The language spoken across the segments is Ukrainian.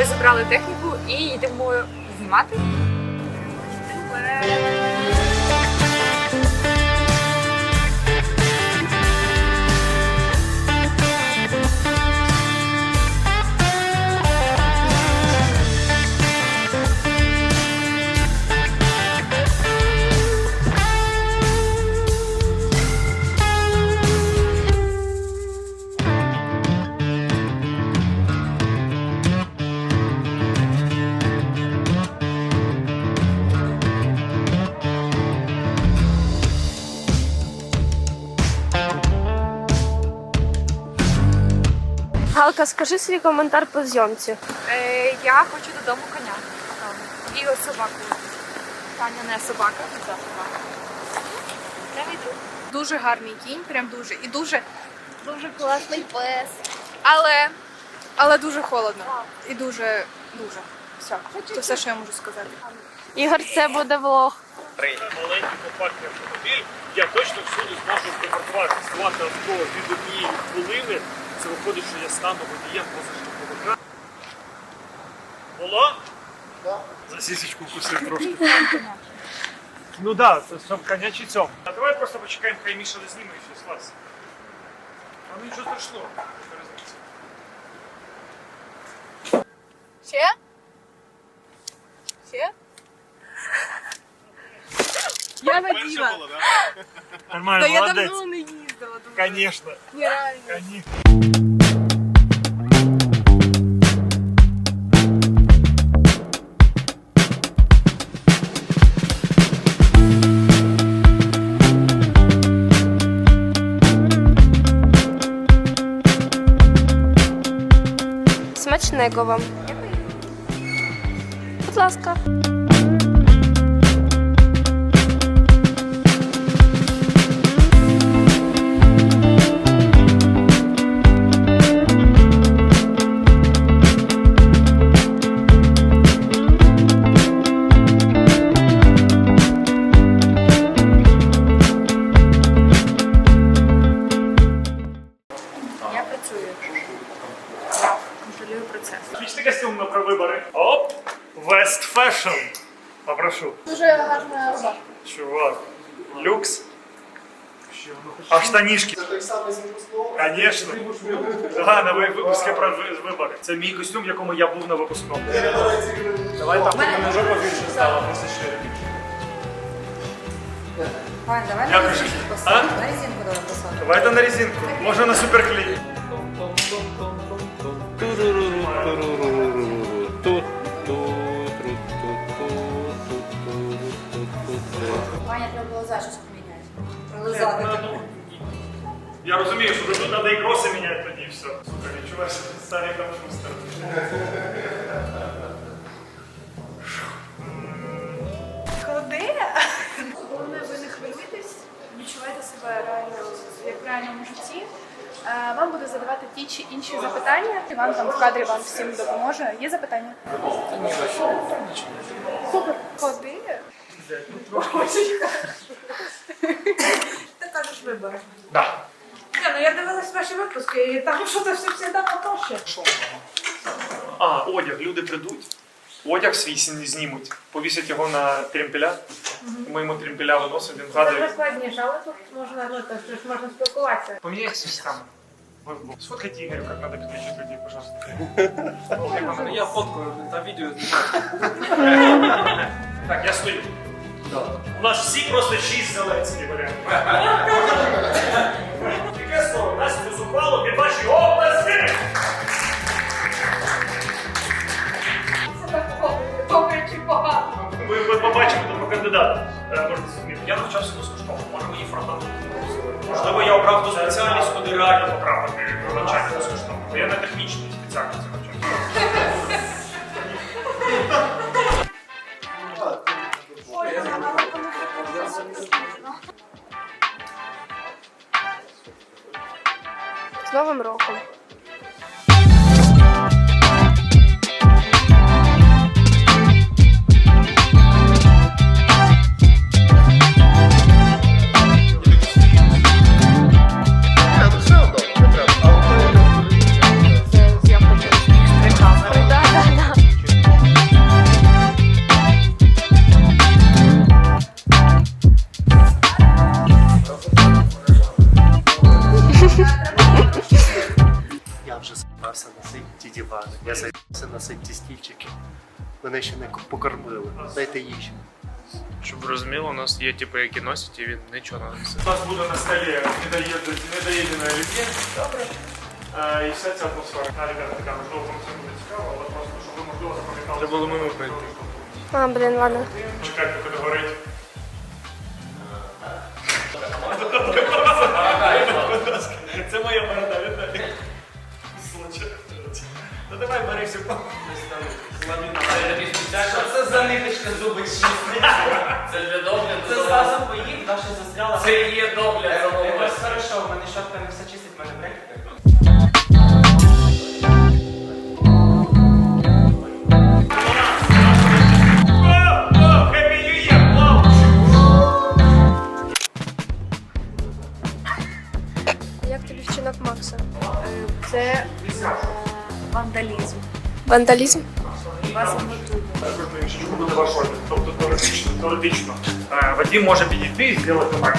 Ми забрали техніку і йдемо знімати. Галка, скажи свій коментар по зйомці. Е, я хочу додому коня. І ось собаку. Таня не собака, це собака. Я йду. Дуже гарний кінь, прям дуже. І дуже, дуже класний пес. Але, але дуже холодно. І дуже, дуже. Все. Це все, що я можу сказати. Ігор, це буде влог. маленький компактний автомобіль, я точно всюди зможу припаркувати склати авто від однієї хвилини. Це виходить, що я стану водієм позашляховика. Було? Так. За сісечку вкусив трошки. Ну так, да, це щоб конячий цьом. А давай просто почекаємо, хай Міша не зніме і все, слазь. А ну нічого страшного. Яка різниця? Ще? Ще? Я наділа. Нормально, Та я молодець. давно не їздила. думаю, Конечно, Нереально. конечно. Miłego Wam. Podlaska. Fashion. Попрошу. Дуже гарна роба. Чувак. Люкс. А штанишки? Це той самий з випускного? Конечно. Да, на ви- випуске про ви- вибори. Це мій костюм, в якому я був на випускному. Давай там мене жопа більше стала, просто. Вань, давай Я на резинку а? посадим. На резинку давай. Давайте на резинку. Може на суперклей. Ваня, треба і кроси міняти тоді і все. Сука, відчуваєш старий там шустер. Ходи. Головне, ви не хвилюйтесь, відчувайте себе реально як в реальному житті. Е, Вам буде задавати ті чи інші запитання. Іван там в кадрі вам всім допоможе. Є запитання? Супер. Ходи. Ти кажеш вибори. Да. Не, ну я дивилась ваші випуски, і там що то все завжди потоше. А, одяг, люди прийдуть. Одяг свій знімуть, повісять його на тремпеля. Ми йому тремпеля виносимо, він Це вже гадає. складніше, але тут можна, ну, то, що ж можна спілкуватися. Поменяйся местами. Сфоткайте Игорю, как надо подключить людей, пожалуйста. Я фоткаю, там видео Так, я стою. У нас всі просто шість Зеленський варіант. Спеціальність, поправити навчання безкоштовно. Я не технічний спеціальності навчаю. З Новим роком. Погано. Я займався на ті стільчики. Мене ще не покормили. Дайте їжі. Щоб ви розуміли, у нас є типи, які носять, і він нічого не несе. У нас буде на столі недоїдене олів'є, добре? Е, І вся ця атмосфера. А, ребята, така, можливо, вам це буде цікаво, але просто, щоб ви, можливо, запам'ятали. Треба було мимо пройти. А, блін, ладно. Чекайте, коли горить. Це моя борода, Ну давай бери всю Що це за ниточка зуби Це для догляду. Вандалізм? Тобто теоретично, теоретично. Вадим може підійти і зробити так.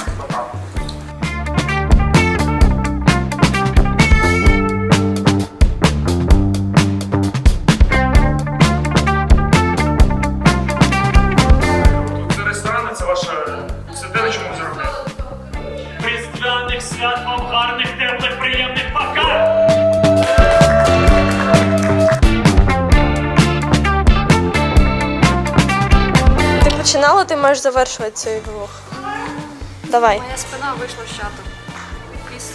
Починала, ти маєш завершувати цей влог. Давай. Моя спина вийшла з чату. Піс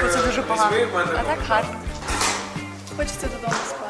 чи. Це дуже погано. А так гарно. Хочеться додому спати.